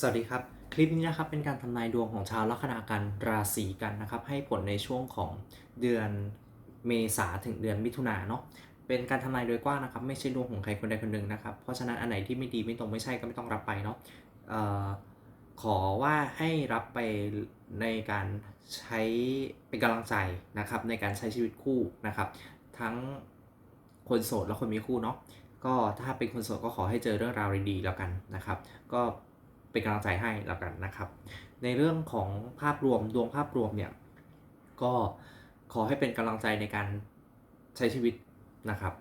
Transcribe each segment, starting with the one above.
สวัสดีครับ คลิปนี้นะครับเป็นการทำนายดวงของชาวลัคนากันราศีกันนะครับ ให้ผลในช่วงของเดือนเมษาถึงเดือนมิถุนาเนาะเป็นการทำนายโดยกว้างนะครับ ไม่ใช่ดวงของใครคนใดคนหนึ่งนะครับ เพราะฉะนั้นอันไหนที่ไม่ดีไม่ตรงไม่ใช่ก็ไม่ต้องรับไปเนาะออขอว่าให้รับไปในการใช้เป็นกำลังใจนะครับ ในการใช้ชีวิตคู่นะครับ ทั้งคนโสดและคนมีคู่เนาะก็ถ้าเป็นคนโสดก็ขอให้เจอเรื่องราวดีๆแล้วกันนะครับ ก็ เป็นกำลังใจให้แล้วกันนะครับ ในเรื่องของภาพรวมดวงภาพรวมเนี่ยก็ขอให้เป็นกำลังใจในการใช้ชีวิตนะครับ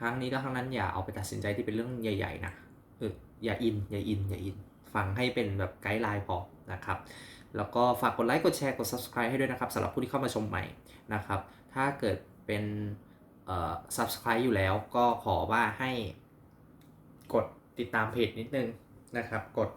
ทั้งนี้และทั้งนั้นอย่าเอาไปตัดสินใจที่เป็นเรื่องใหญ่ ๆ นะเอออย่าอินอย่าอินอย่าอิน ฟังให้เป็นแบบไกด์ไลน์พอนะครับ แล้วก็ฝากกดไลค์กดแชร์กด subscribe ให้ด้วยนะครับสำหรับผู้ที่เข้ามาชมใหม่นะครับ ถ้าเกิดเป็นเอ่อ subscribe อยู่แล้วก็ขอว่าให้กดติดตามเพจนิดนึงนะครับ กด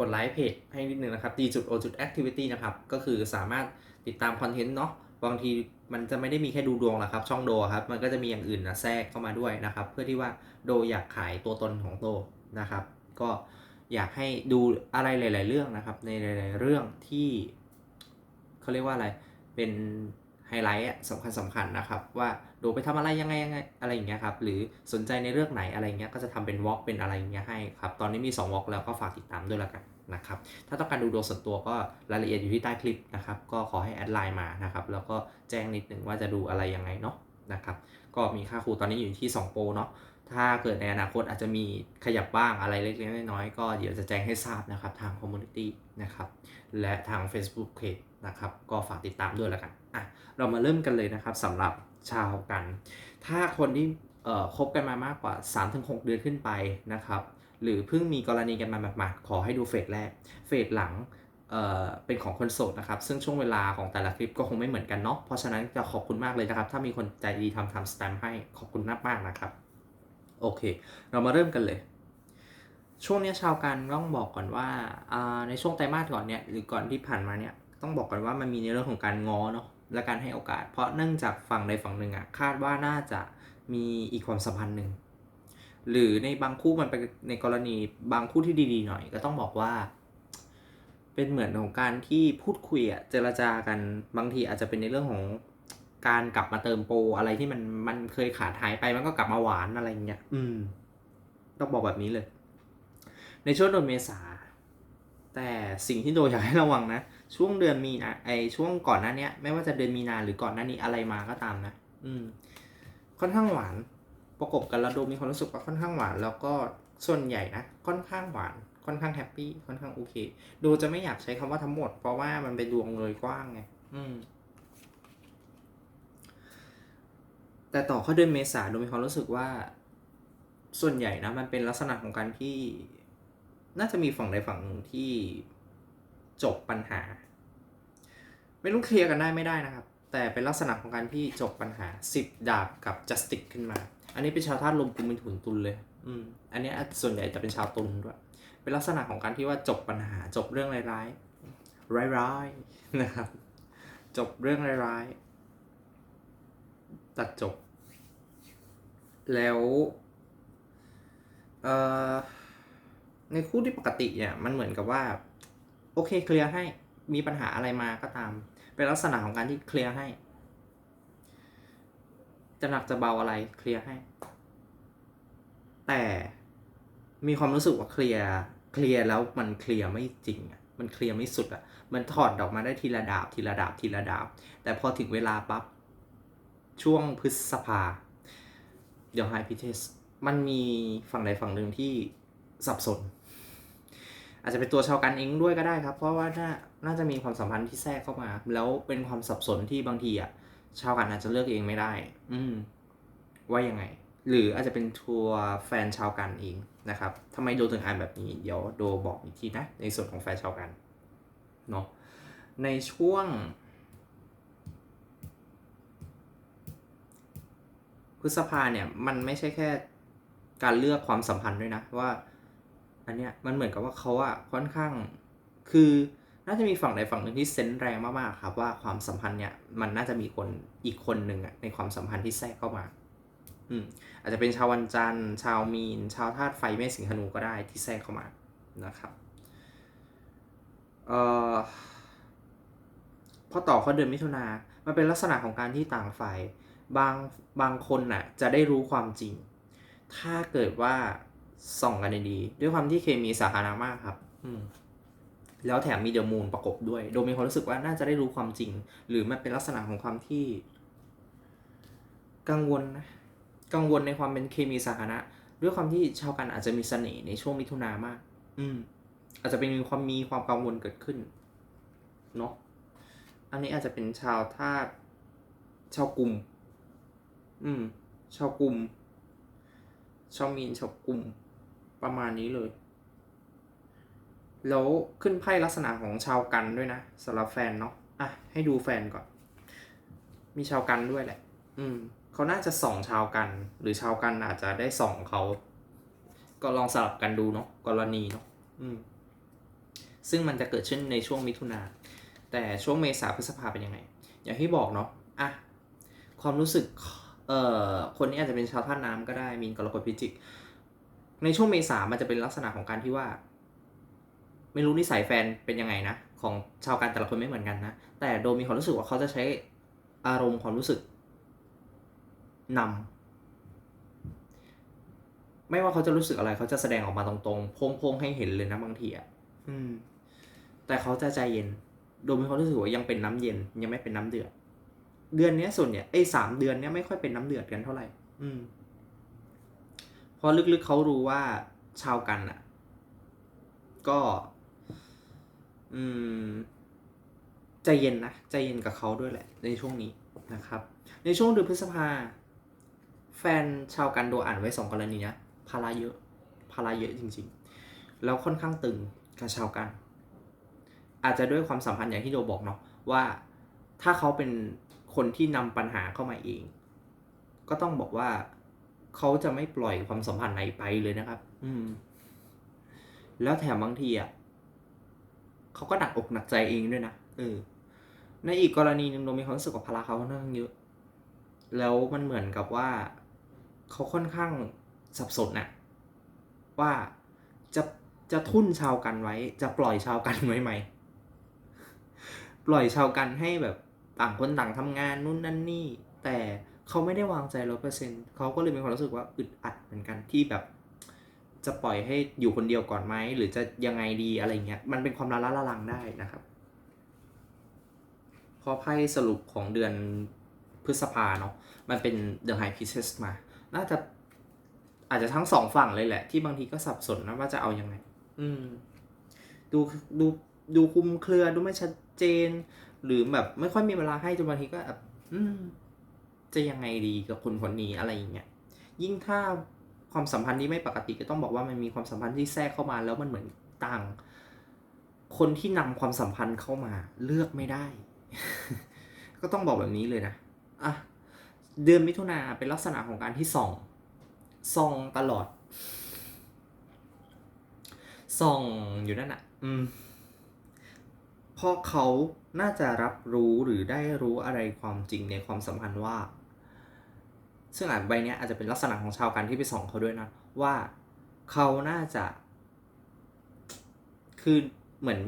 กดไลค์เพจให้นิดนึงนะครับ d.o.activity นะครับ ก็คือสามารถติดตามคอนเทนต์เนาะบางทีมันจะไม่ได้มีแค่ดูดวงหรอกครับ ช่องโดครับ มันก็จะมีอย่างอื่นนะแทรกเข้ามาด้วยนะครับ เพื่อที่ว่าโดอยากขายตัวตนของโดนะครับ ก็อยากให้ดูอะไรหลาย ๆ เรื่องนะครับ ในหลาย ๆ เรื่องที่เขาเรียกว่าอะไรเป็น ไฮไลท์สำคัญสำคัญนะครับว่าโดไปทำอะไรยังไงยังไงอะไรอย่างเงี้ยครับหรือสนใจในเรื่องไหนอะไรเงี้ยก็จะทำเป็นวอล์กเป็นอะไรเงี้ยให้ครับตอนนี้มี2วอล์กแล้วก็ฝากติดตามด้วยละกันนะครับถ้าต้องการดูดวงส่วนตัวก็รายละเอียดอยู่ที่ใต้คลิปนะครับก็ขอให้แอดไลน์มานะครับแล้วก็แจ้งนิดนึงว่าจะดูอะไรยังไงเนาะนะครับก็มีค่าครูตอนนี้อยู่ที่2โปรเนาะถ้าเกิดในอนาคตอาจจะมีขยับบ้างอะไรเล็กๆน้อยๆก็เดี๋ยวจะแจ้งให้ทราบนะครับทางคอมมูนิตี้นะครับและทาง Facebook Page นะครับ ก็ฝากติดตามด้วยแล้วกันอะเรามาเริ่มกันเลยนะครับสำหรับชาวกัน ถ้าคนที่เอ่อคบกันมามากกว่า 3-6 เดือนขึ้นไปนะครับ หรือเพิ่งมีกรณีกันมาหมาดๆขอให้ดูเฟสแรก เฟสหลังเอ่อเป็นของคนโสดนะครับ ซึ่งช่วงเวลาของแต่ละคลิปก็คงไม่เหมือนกันเนาะ เพราะฉะนั้นจะขอบคุณมากเลยนะครับ ถ้ามีคนใจดีทำทำสแตมป์ให้ขอบคุณมากมากนะครับ โอเค เรามาเริ่มกันเลย ช่วงนี้ชาวกันต้องบอกก่อนว่า ในช่วงไตรมาสก่อนเนี่ย หรือก่อนที่ผ่านมาเนี่ย ต้องบอกก่อนว่ามันมีในเรื่องของการง้อเนาะและการให้โอกาส เพราะเนื่องจากฝั่งใดฝั่งหนึ่งอะคาดว่าน่าจะมีอีกความสัมพันธ์หนึ่งหรือในบางคู่มันเป็นในกรณีบางคู่ที่ดีๆหน่อย ก็ต้องบอกว่า เป็นเหมือนของการที่พูดคุยอะเจรจากันบางทีอาจจะเป็นในเรื่องของการกลับมาเติมโปรอะไรที่มันมันเคยขาดหายไปมันก็กลับมาหวานอะไรอย่างเงี้ยอืม ต้องบอกแบบนี้เลย ในช่วงเดือนเมษาแต่สิ่งที่โดยอยากให้ระวังนะ ช่วงเดือนมีนาไอช่วงก่อนหน้านี้ไม่ว่าจะเดือนมีนาหรือก่อนหน้านี้อะไรมาก็ตามนะ อืม ค่อนข้างหวานประกบกันแล้วโดมีความรู้สึกว่าค่อนข้างหวาน แล้วก็ส่วนใหญ่นะค่อนข้างหวาน ค่อนข้างแฮปปี้ค่อนข้างโอเคโดจะไม่อยากใช้คำว่าทั้งหมด เพราะว่ามันเป็นดวงเลยกว้างไงอืม แต่ต่อเข้าเดือนเมษาโดมีความรู้สึกว่า ส่วนใหญ่นะมันเป็นลักษณะของการที่ น่าจะมีฝั่งใดฝั่งหนึ่งที่ จบปัญหา ไม่รู้เคลียร์กันได้ไม่ได้นะครับ แต่เป็นลักษณะของการที่จบปัญหาสิบดาบกับจัสติกขึ้นมา อันนี้เป็นชาวธาตุลมกุมเป็นถุนตุลเลย อืม อันนี้ส่วนใหญ่จะเป็นชาวตุลด้วย เป็นลักษณะของการที่ว่าจบปัญหาจบเรื่องร้ายๆร้ายนะครับ จบเรื่องร้ายตัดจบ แล้วเอ่อในคู่ที่ปกติเนี่ยมันเหมือนกับว่า โอเคเคลียร์ให้มีปัญหาอะไรมาก็ตาม เป็นลักษณะของการที่เคลียร์ให้ จะหนักจะเบาอะไรเคลียร์ให้ แต่มีความรู้สึกว่าเคลียร์เคลียร์แล้วมันเคลียร์ไม่จริงอะมันเคลียร์ไม่สุดอะมันถอดออกมาได้ทีละดาบทีละดาบทีละดาบ แต่พอถึงเวลาปั๊บช่วงพฤษภาเดี๋ยวไฮพิเทสมันมีฝั่งใดฝั่งหนึ่งที่สับสน อาจจะเป็นตัวชาวกันเองด้วยก็ได้ครับ เพราะว่าน่าน่าจะมีความสัมพันธ์ที่แทรกเข้ามา แล้วเป็นความสับสนที่บางทีอะชาวกันอาจจะเลือกเองไม่ได้ อืม ว่ายังไง หรืออาจจะเป็นทัวร์แฟนชาวกันเองนะครับทำไมโดถึงอ่านแบบนี้ เดี๋ยวโดบอกอีกทีนะ ในส่วนของแฟนชาวกันเนาะในช่วงพฤษภาเนี่ยมันไม่ใช่แค่การเลือกความสัมพันธ์ด้วยนะว่า อันเนี้ยมันเหมือนกับว่าเขาอะค่อนข้าง คือน่าจะมีฝั่งใดฝั่งหนึ่งที่เซนส์แรงมากๆครับ ว่าความสัมพันธ์เนี่ยมันน่าจะมีคนอีกคนหนึ่งอะในความสัมพันธ์ที่แทรกเข้ามา อืมอาจจะเป็นชาววันจันทร์ชาวมีน ชาวธาตุไฟเมษสิงหนูก็ได้ที่แทรกเข้ามานะครับเอ่อพอต่อข้าเดือนมิถุนามันเป็นลักษณะของการที่ต่างฝ่ายบางบางคนน่ะจะได้รู้ความจริง ถ้าเกิดว่า ส่องกันดีๆด้วยความที่เคมีสาธารณะมากครับ อืมแล้วแถมมีเดอะมูนประกบด้วย โดยมีความรู้สึกว่าน่าจะได้รู้ความจริง หรือมันเป็นลักษณะของความที่ กังวลนะกังวลในความเป็นเคมีสาธารณะ ด้วยความที่ชาวกันอาจจะมีเสน่ห์ในช่วงมิถุนามาก อืม อาจจะเป็นมีความมีความกังวลเกิดขึ้นเนาะอันนี้อาจจะเป็นชาวธาตุชาวกลุ่ม อืม ชาวกลุ่มชาวมีนชาวกลุ่ม ประมาณนี้เลย แล้วขึ้นไพ่ลักษณะของชาวกันด้วยนะสำหรับแฟนเนาะอะให้ดูแฟนก่อน มีชาวกันด้วยแหละ อืมเขาน่าจะส่องชาวกัน หรือชาวกันอาจจะได้ส่องเขา ก็ลองสลับกันดูเนาะกรณีเนาะอืมซึ่งมันจะเกิดขึ้นในช่วงมิถุนาแต่ช่วงเมษาพฤษภาเป็นยังไง อย่างที่บอกเนาะอะความรู้สึกเอ่อคนนี้อาจจะเป็นชาวท่าตุน้ำก็ได้มีนกรกฎพิจิก ในช่วงเมษามันจะเป็นลักษณะของการที่ว่า ไม่รู้นิสัยแฟนเป็นยังไงนะ ของชาวกันแต่ละคนไม่เหมือนกันนะ แต่โดมมีความรู้สึกว่าเขาจะใช้อารมณ์ความรู้สึกนำไม่ว่าเขาจะรู้สึกอะไร เขาจะแสดงออกมาตรงๆพงๆให้เห็นเลยนะบางทีอะแต่เขาจะใจเย็น โดยมีความรู้สึกว่ายังเป็นน้ำเย็น ยังไม่เป็นน้ำเดือด เดือนเนี้ยส่วนเนี่ยไอ้สามเดือนเนี้ยไม่ค่อยเป็นน้ำเดือดกันเท่าไหร่ อืม เพราะลึกๆเขารู้ว่าชาวกันอะก็ อืม ใจเย็นนะ ใจเย็นกับเขาด้วยแหละ ในช่วงนี้นะครับ ในช่วงเดือนพฤษภา แฟนชาวกันโดอ่านไว้สองกรณีนะภาระเยอะภาระเยอะจริงๆ แล้วค่อนข้างตึงกับชาวกัน อาจจะด้วยความสัมพันธ์อย่างที่โดบอกเนาะว่าถ้าเขาเป็นคนที่นำปัญหาเข้ามาเอง ก็ต้องบอกว่า เขาจะไม่ปล่อยความสัมพันธ์ไหนไปเลยนะครับ อืม แล้วแถมบางทีอะเขาก็หนักอกหนักใจเองด้วยนะเออ ในอีกกรณีหนึ่งโดมีความรู้สึกว่าภาระเขาค่อนข้างเยอะ แล้วมันเหมือนกับว่าเขาค่อนข้างสับสนน่ะว่าจะจะทุ่นชาวกันไว้ จะปล่อยชาวกันไว้ไหม ปล่อยชาวกันให้แบบต่างคนต่างทำงานนู่นนั่นนี่ แต่ เขาไม่ได้วางใจร้อยเปอร์เซ็นต์เขาก็เลยมีความรู้สึกว่าอึดอัดเหมือนกันที่แบบ จะปล่อยให้อยู่คนเดียวก่อนไหมหรือจะยังไงดีอะไรเงี้ยมันเป็นความละละละลังได้นะครับพอไพ่สรุปของเดือนพฤษภาเนาะมันเป็น The High Priestess มา น่าจะอาจจะทั้งสองฝั่งเลยแหละ ที่บางทีก็สับสนนะว่าจะเอายังไง อืม ดูดูดูคุมเครือดูไม่ชัดเจน หรือแบบไม่ค่อยมีเวลาให้จนบางทีก็แบบอืม จะยังไงดีกับคนคนนี้อะไรอย่างเงี้ยยิ่งถ้าความสัมพันธ์ที่ไม่ปกติก็ต้องบอกว่ามันมีความสัมพันธ์ที่แทรกเข้ามาแล้วมันเหมือนต่าง คนที่นำความสัมพันธ์เข้ามาเลือกไม่ได้ ก็ต้องบอกแบบนี้เลยนะอะเดือนมิถุนาเป็นลักษณะของการที่ส่องส่องตลอดส่องอยู่นั่นอะ อืม เพราะเขาน่าจะรับรู้หรือได้รู้อะไรความจริงในความสัมพันธ์ว่า ซึ่งอ่านใบเนี้ยอาจจะเป็นลักษณะของชาวกันที่ไปส่องเขาด้วยนะ ว่าเขาน่าจะ คือเหมือน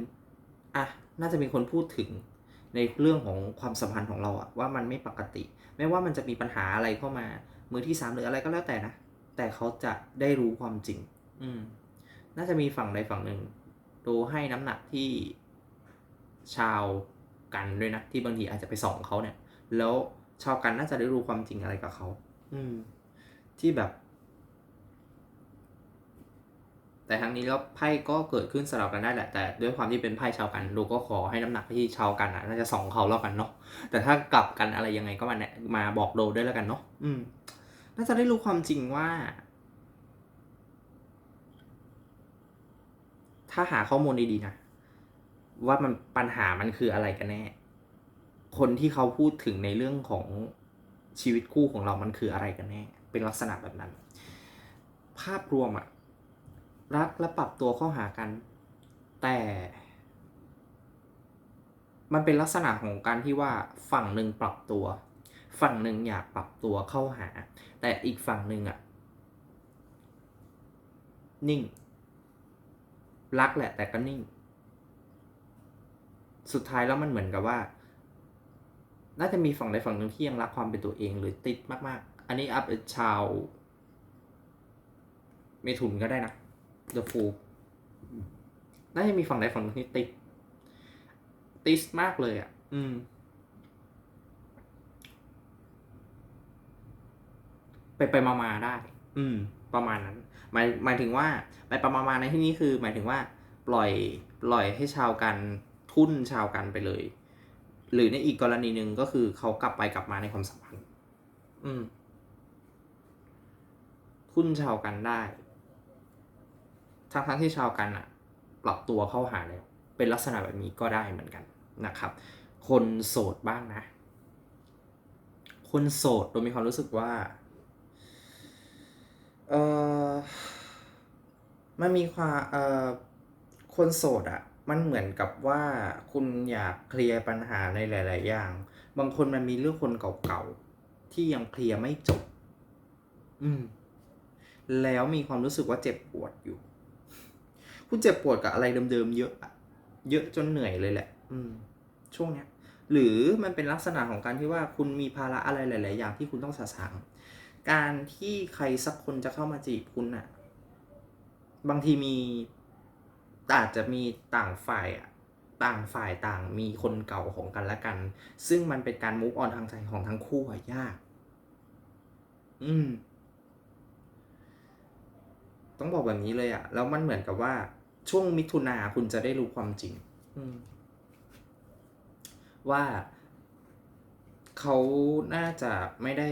อะน่าจะมีคนพูดถึงในเรื่องของความสัมพันธ์ของเราอะว่ามันไม่ปกติ ไม่ว่ามันจะมีปัญหาอะไรเข้ามา มือที่สามหรืออะไรก็แล้วแต่นะ แต่เขาจะได้รู้ความจริง อืม น่าจะมีฝั่งใดฝั่งหนึ่งดูให้น้ำหนักที่ ชาวกันด้วยนะที่บางทีอาจจะไปส่องเขาเนี่ย แล้วชาวกันน่าจะได้รู้ความจริงอะไรกับเขาอืม ที่แบบ แต่ทั้งนี้แล้วไพ่ก็เกิดขึ้นสลับกันได้แหละ แต่ด้วยความที่เป็นไพ่ชาวกันดูก็ขอให้น้ำหนักไปที่ชาวกันอะน่าจะสองเขาแล้วกันเนาะแต่ถ้ากลับกันอะไรยังไงก็มาเนี่ยมาบอกโดด้วยแล้วกันเนาะอืม น่าจะได้รู้ความจริงว่าถ้าหาข้อมูลดีๆนะ ว่ามันปัญหามันคืออะไรกันแน่ คนที่เขาพูดถึงในเรื่องของชีวิตคู่ของเรามันคืออะไรกันแน่ เป็นลักษณะแบบนั้น ภาพรวมอะรักและปรับตัวเข้าหากัน แต่ มันเป็นลักษณะของการที่ว่าฝั่งหนึ่งปรับตัว ฝั่งหนึ่งอยากปรับตัวเข้าหา แต่อีกฝั่งหนึ่งอะนิ่ง รักแหละแต่ก็นิ่ง สุดท้ายแล้วมันเหมือนกับว่า น่าจะมีฝั่งใดฝั่งหนึ่งที่ยังรักความเป็นตัวเองหรือติดมากๆ อันนี้อัพชาว เมถุนก็ได้นะ The Fool น่าจะมีฝั่งใดฝั่งหนึ่งที่ติด ติสมากเลยอะ อืม ไปไปมามาได้ อืม ประมาณนั้น หมายหมายถึงว่า ไปไปมามาๆในที่นี้คือ หมายถึงว่า ปล่อย ปล่อยให้ชาวกัน ทุ่นชาวกันไปเลย หรือในอีกกรณีหนึ่งก็คือเขากลับไปกลับมาในความสัมพันธ์อืม ทุ่นชาวกันได้ ทั้งทั้งที่ชาวกันอะปรับตัวเข้าหาแล้ว เป็นลักษณะแบบนี้ก็ได้เหมือนกันนะครับ คนโสดบ้างนะ คนโสดโดยมีความรู้สึกว่าเออมันมีความเออคนโสดอะ มันเหมือนกับว่าคุณอยากเคลียร์ปัญหาในหลาย ๆ อย่าง บางคนมันมีเรื่องคนเก่าๆ ที่ยังเคลียร์ไม่จบ อืม แล้วมีความรู้สึกว่าเจ็บปวดอยู่ คุณเจ็บปวดกับอะไรเดิม ๆ เยอะอะเยอะจนเหนื่อยเลยแหละ อืม ช่วงเนี้ย หรือมันเป็นลักษณะของการที่ว่าคุณมีภาระอะไรหลาย ๆ อย่างที่คุณต้องสะสาง การที่ใครสักคนจะเข้ามาจีบคุณน่ะบางทีมี อาจจะมีต่างฝ่ายต่างฝ่ายต่างมีคนเก่าของกันและกัน ซึ่งมันเป็นการมูฟออนทางใจของทั้งคู่ยาก อืม ต้องบอกแบบนี้เลยอะแล้วมันเหมือนกับว่าช่วงมิถุนาคุณจะได้รู้ความจริง อืม ว่าเขาน่าจะไม่ได้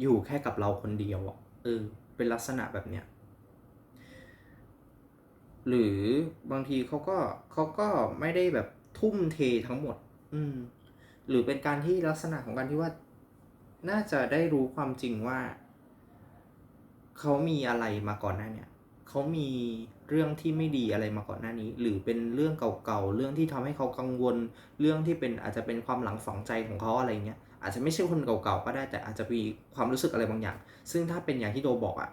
อยู่แค่กับเราคนเดียวอะเออ เป็นลักษณะแบบเนี้ย หรือบางทีเขาก็เขาก็ไม่ได้แบบทุ่มเททั้งหมด อืม หรือเป็นการที่ลักษณะของการที่ว่า น่าจะได้รู้ความจริงว่า เขามีอะไรมาก่อนหน้าเนี่ยเขามีเรื่องที่ไม่ดีอะไรมาก่อนหน้านี้ หรือเป็นเรื่องเก่าๆ เรื่องที่ทำให้เขากังวล เรื่องที่เป็นอาจจะเป็นความหลังฝังใจของเขาอะไรเงี้ย อาจจะไม่ใช่คนเก่าๆ ก็ได้ แต่อาจจะมีความรู้สึกอะไรบางอย่าง ซึ่งถ้าเป็นอย่างที่โดบอกอะ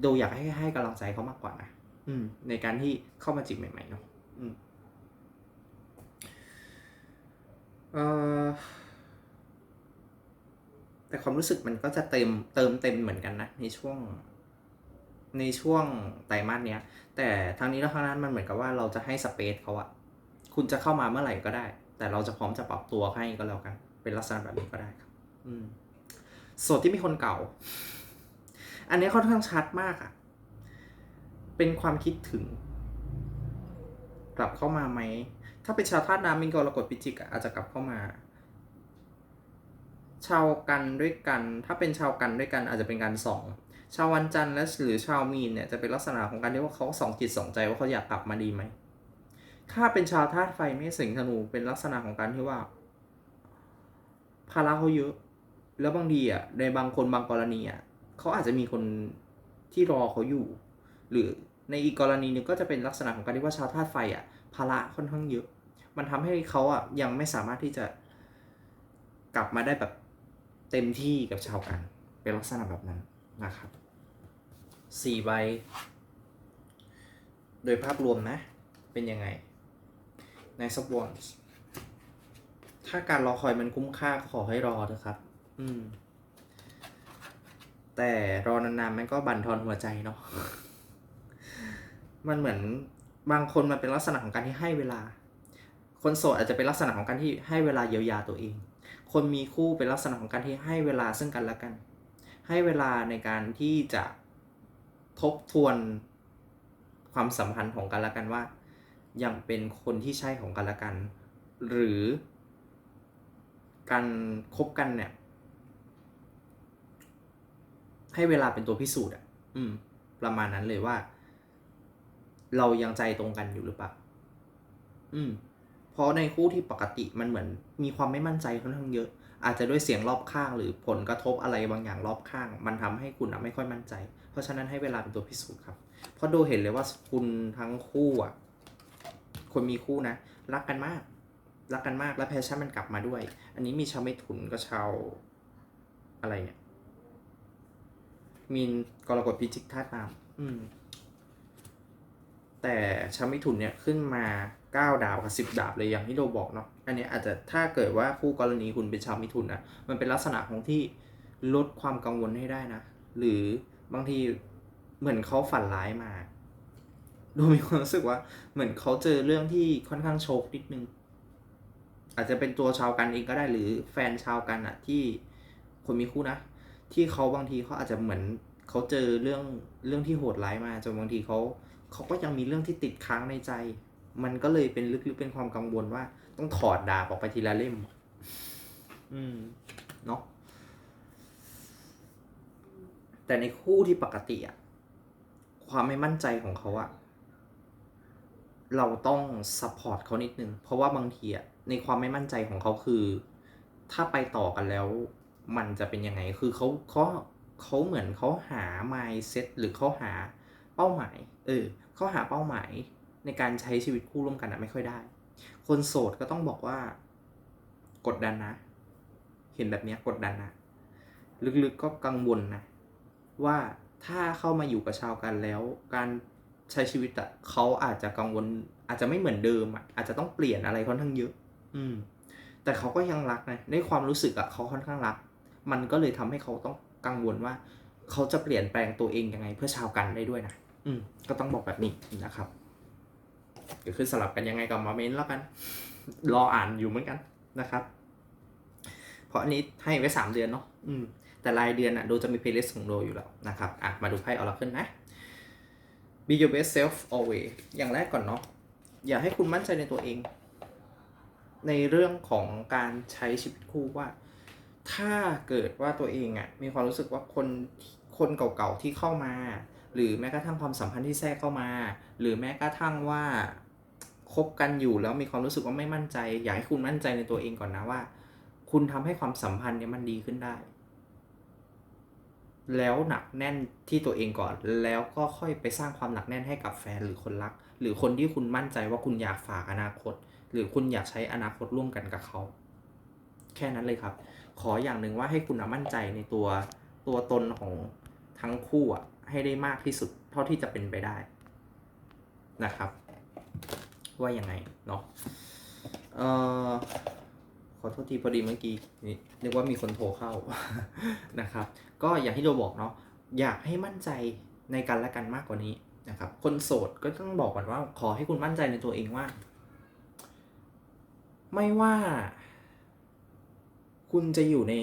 โดอยากให้ให้กำลังใจเขามากกว่านะ อืม ในการที่เข้ามาจีบใหม่ ๆ เนาะอืมเอ่อแต่ความรู้สึกมันก็จะเต็มเติมเต็มเหมือนกันนะในช่วง ในช่วงไตรมาสเนี้ย แต่ทางนี้แล้วทางนั้นมันเหมือนกับว่าเราจะให้สเปซเขาอะคุณจะเข้ามาเมื่อไหร่ก็ได้ แต่เราจะพร้อมจะปรับตัวให้ก็แล้วกัน เป็นลักษณะแบบนี้ก็ได้ครับ อืมโสดที่มีคนเก่า อันนี้ค่อนข้างชัดมากอะ เป็นความคิดถึง กลับเข้ามาไหม ถ้าเป็นชาวธาตุน้ำมินกรกฎพิจิกอาจจะกลับเข้ามา ชาวกันด้วยกัน ถ้าเป็นชาวกันด้วยกันอาจจะเป็นการสองชาววันจันทร์และหรือชาวมีนเนี่ยจะเป็นลักษณะของการที่ว่าเขาสองจิตสองใจว่าเขาอยากกลับมาดีไหม ถ้าเป็นชาวธาตุไฟเมษสิงธนูเป็นลักษณะของการที่ว่าภาระเขาเยอะ แล้วบางทีอะในบางคนบางกรณีอะเขาอาจจะมีคนที่รอเขาอยู่ หรือ ในอีกกรณีหนึงก็จะเป็นลักษณะของการที่ว่าชาวธาตุไฟอะภาระค่อนข้างเยอะ มันทำให้เขาอะยังไม่สามารถที่จะกลับมาได้แบบเต็มที่กับชาวกัน เป็นลักษณะแบบนั้นนะครับสี่ใบ โดยภาพรวมนะ เป็นยังไง ในซับวอนถ้าการรอคอยมันคุ้มค่าขอให้รอเถอะครับ อืม แต่รอนานๆมันก็บั่นทอนหัวใจเนาะ มันเหมือนบางคนมันเป็นลักษณะของการที่ให้เวลา คนโสดอาจจะเป็นลักษณะของการที่ให้เวลาเยียวยาตัวเอง คนมีคู่เป็นลักษณะของการที่ให้เวลาซึ่งกันและกัน ให้เวลาในการที่จะทบทวนความสัมพันธ์ของกันและกันว่า ยังเป็นคนที่ใช่ของกันและกัน หรือการคบกันเนี่ย ให้เวลาเป็นตัวพิสูจน์อะ อืม ประมาณนั้นเลยว่า เรายังใจตรงกันอยู่หรือเปล่า อืม เพราะในคู่ที่ปกติมันเหมือน มีความไม่มั่นใจค่อนข้างเยอะ อาจจะด้วยเสียงรอบข้างหรือผลกระทบอะไรบางอย่างรอบข้าง มันทำให้คุณอะไม่ค่อยมั่นใจ เพราะฉะนั้นให้เวลาเป็นตัวพิสูจน์ครับ เพราะดูเห็นเลยว่าคุณทั้งคู่อะ คนมีคู่นะ รักกันมาก รักกันมากและแพชชั่นมันกลับมาด้วย อันนี้มีชาวเมถุนก็ชาวอะไรเนี่ยมีนกรกฎพิจิกธาตุน้ำอืม แต่ชาวมิถุนเนี่ยขึ้นมาเก้าดาวกับสิบดาบเลยอย่างที่เราบอกเนาะอันนี้อาจจะถ้าเกิดว่าคู่กรณีคุณเป็นชาวมิถุนนะมันเป็นลักษณะของที่ลดความกังวลให้ได้นะ หรือบางทีเหมือนเขาฝันร้ายมาดูมีความรู้สึกว่าเหมือนเขาเจอเรื่องที่ค่อนข้างโชคนิดนึง อาจจะเป็นตัวชาวกันเองก็ได้หรือแฟนชาวกันอะที่คนมีคู่นะ ที่เขาบางทีเขาอาจจะเหมือนเขาเจอเรื่องเรื่องที่โหดร้ายมาจนบางทีเขา เขาก็ยังมีเรื่องที่ติดค้างในใจ มันก็เลยเป็นลึกๆเป็นความกังวลว่า ต้องถอดดาบออกไปทีละเล่ม อืม เนาะแต่ในคู่ที่ปกติอะความไม่มั่นใจของเขาอะเราต้องซัพพอร์ตเขานิดนึง เพราะว่าบางทีอะในความไม่มั่นใจของเขาคือ ถ้าไปต่อกันแล้ว มันจะเป็นยังไง คือเขาเขาเขาเหมือนเขาหา mindset หรือเขาหา เป้าหมาย เออเขาหาเป้าหมายในการใช้ชีวิตคู่ร่วมกันอะไม่ค่อยได้ คนโสดก็ต้องบอกว่า กดดันนะ เห็นแบบนี้กดดันนะ ลึกๆก็กังวลนะ ว่าถ้าเข้ามาอยู่กับชาวกันแล้ว การใช้ชีวิตอะเขาอาจจะกังวล อาจจะไม่เหมือนเดิมอะอาจจะต้องเปลี่ยนอะไรค่อนข้างเยอะ อืม แต่เขาก็ยังรักนะในความรู้สึกอะเขาค่อนข้างรัก มันก็เลยทำให้เขาต้องกังวลว่า เขาจะเปลี่ยนแปลงตัวเองยังไงเพื่อชาวกันได้ด้วยนะ อืม ก็ต้องบอกแบบนี้นะครับเดี๋ยวขึ้นสลับกันยังไงกับมาเมนแล้วกัน รออ่านอยู่เหมือนกันนะครับ เพราะอันนี้ให้ไว้สามเดือนเนาะอืม แต่รายเดือนอะโดจะมีเพลย์ลิสต์ของโดอยู่แล้วนะครับอะมาดูไพ่ออราเคิลนะ be your best self always อย่างแรกก่อนเนาะอย่าให้คุณมั่นใจในตัวเอง ในเรื่องของการใช้ชีวิตคู่ว่า ถ้าเกิดว่าตัวเองอะ่ะมีความรู้สึกว่าคนคนเก่าๆที่เข้ามา หรือแม้กระทั่งความสัมพันธ์ที่แทรกเข้ามา หรือแม้กระทั่งว่าคบกันอยู่แล้วมีความรู้สึกว่าไม่มั่นใจ อยากให้คุณมั่นใจในตัวเองก่อนนะว่า คุณทำให้ความสัมพันธ์เนี่ยมันดีขึ้นได้ แล้วหนักแน่นที่ตัวเองก่อน แล้วก็ค่อยไปสร้างความหนักแน่นให้กับแฟนหรือคนรัก หรือคนที่คุณมั่นใจว่าคุณอยากฝากอนาคต หรือคุณอยากใช้อนาคตร่วมกันกับเขา แค่นั้นเลยครับ ขออย่างหนึ่งว่าให้คุณมั่นใจในตัวตัวตนของทั้งคู่อะ ให้ได้มากที่สุดเท่าที่จะเป็นไปได้นะครับ ว่ายังไงเนาะเอ่อขอโทษทีพอดีเมื่อกี้นี่นึกว่ามีคนโทรเข้านะครับ ก็อย่างที่เราบอกเนาะอยากให้มั่นใจในกันและกันมากกว่านี้นะครับ คนโสดก็ต้องบอกก่อนว่า ขอให้คุณมั่นใจในตัวเองว่า ไม่ว่า คุณจะอยู่ใน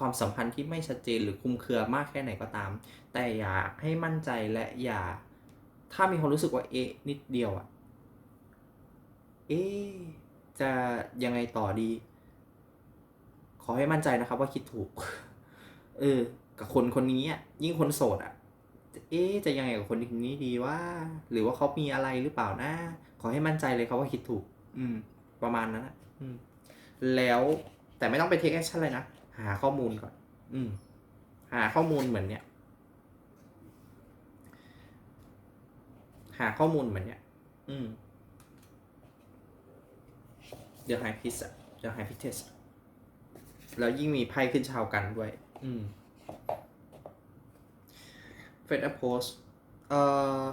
ความสัมพันธ์ที่ไม่ชัดเจนหรือคุมเครือมากแค่ไหนก็ตาม แต่อยากให้มั่นใจและอย่า ถ้ามีความรู้สึกว่าเอ๊ะนิดเดียวอะเอ๊ะจะยังไงต่อดี ขอให้มั่นใจนะครับว่าคิดถูก เออ กับคนคนนี้อะยิ่งคนโสดอะ เอ๊จะยังไงกับคนคนนี้ดีว่า หรือว่าเขามีอะไรหรือเปล่านะ ขอให้มั่นใจเลยครับว่าคิดถูก อืม ประมาณนั้นนะอืม แล้วแต่ไม่ต้องไปเทคแอคชั่นเลยนะ หาข้อมูลก่อน อืม หาข้อมูลเหมือนเนี้ย หาข้อมูลเหมือนเนี้ย อืม เดี๋ยวไฮพิสอะเดี๋ยวไฮพิเทสแล้วยิ่งมีไพ่ขึ้นชาวกันด้วย อืมเฟดอัพโพสเอ่อ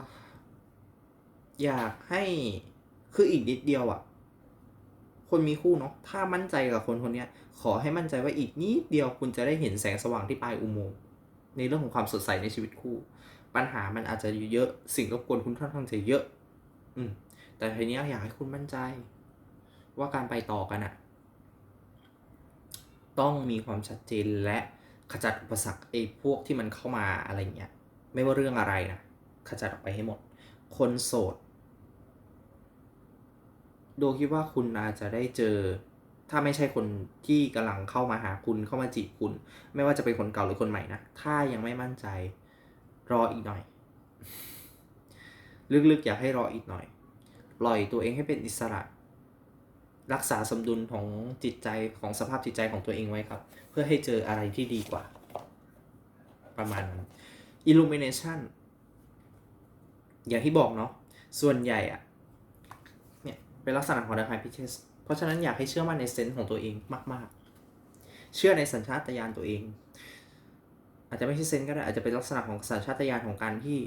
อยากให้ คืออีกนิดเดียวอะ คนมีคู่เนาะถ้ามั่นใจกับคนคนนี้ขอให้มั่นใจว่าอีกนิดเดียวคุณจะได้เห็นแสงสว่างที่ปลายอุโมงค์ในเรื่องของความสดใสในชีวิตคู่ ปัญหามันอาจจะเยอะสิ่งรบกวนคุณค่อนข้างจะเยอะ อืม แต่ทีนี้อยากให้คุณมั่นใจ ว่าการไปต่อกันอะต้องมีความชัดเจนและขจัดอุปสรรคไอ้พวกที่มันเข้ามาอะไรเงี้ย ไม่ว่าเรื่องอะไรนะขจัดออกไปให้หมด คนโสด โดคิดว่าคุณอาจจะได้เจอ ถ้าไม่ใช่คนที่กำลังเข้ามาหาคุณเข้ามาจีบคุณ ไม่ว่าจะเป็นคนเก่าหรือคนใหม่นะ ถ้ายังไม่มั่นใจรออีกหน่อย ลึกๆอยากให้รออีกหน่อยปล่อยตัวเองให้เป็นอิสระ รักษาสมดุลของจิตใจของสภาพจิตใจของตัวเองไว้ครับ เพื่อให้เจออะไรที่ดีกว่า ประมาณนั้น illumination อย่างที่บอกเนาะส่วนใหญ่อะ เป็นลักษณะของ the high pitches เพราะฉะนั้นอยากให้เชื่อมั่นในเซนส์ของตัวเองมาก ๆ เชื่อในสัญชาตญาณตัวเอง อาจจะไม่ใช่เซนส์ก็ได้อาจจะเป็นลักษณะของสัญชาตญาณของการที่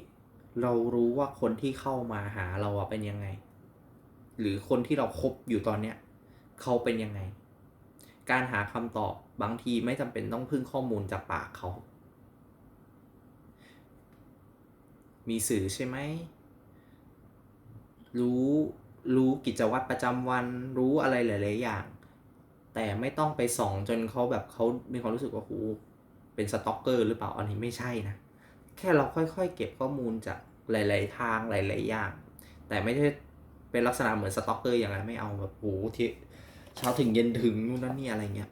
เรารู้ว่าคนที่เข้ามาหาเราอะเป็นยังไง หรือคนที่เราคบอยู่ตอนเนี้ยเขาเป็นยังไง การหาคำตอบบางทีไม่จำเป็นต้องพึ่งข้อมูลจากปากเขา มีสื่อใช่ไหม รู้ รู้กิจวัตรประจำวันรู้อะไรหลาย ๆ อย่าง แต่ไม่ต้องไปส่องจนเขาแบบเขามีความรู้สึกว่าโหเป็นสต็อกเกอร์หรือเปล่าอันนี้ไม่ใช่นะ แค่เราค่อย ๆ เก็บข้อมูลจากหลาย ๆ ทางหลาย ๆ อย่าง แต่ไม่ใช่เป็นลักษณะเหมือนสต็อกเกอร์อย่างไรไม่เอาแบบโหที่เช้าถึงเย็นถึงนู่นนั่นนี่อะไรเงี้ย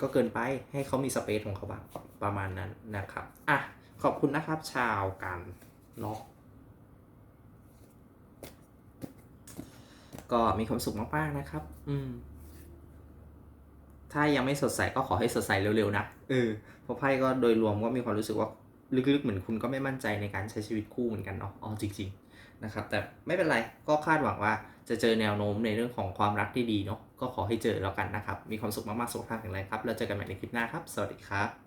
ก็เกินไปให้เขามีสเปซของเขาบ้างประมาณนั้นนะครับ อะ ขอบคุณนะครับชาวกันเนาะ ก็มีความสุขมากๆนะครับ อืม ถ้ายังไม่สดใสก็ขอให้สดใสเร็วๆนะเออเพราะไพ่ก็โดยรวมก็มีความรู้สึกว่าลึกๆเหมือนคุณก็ไม่มั่นใจในการใช้ชีวิตคู่เหมือนกันเนาะอ๋อจริง ๆ นะครับ แต่ไม่เป็นไรก็คาดหวังว่าจะเจอแนวโน้มในเรื่องของความรักที่ดีเนาะก็ขอให้เจอแล้วกันนะครับ มีความสุขมากๆสุขภาพแข็งแรงครับ แล้วเจอกันใหม่ในคลิปหน้าครับ สวัสดีครับ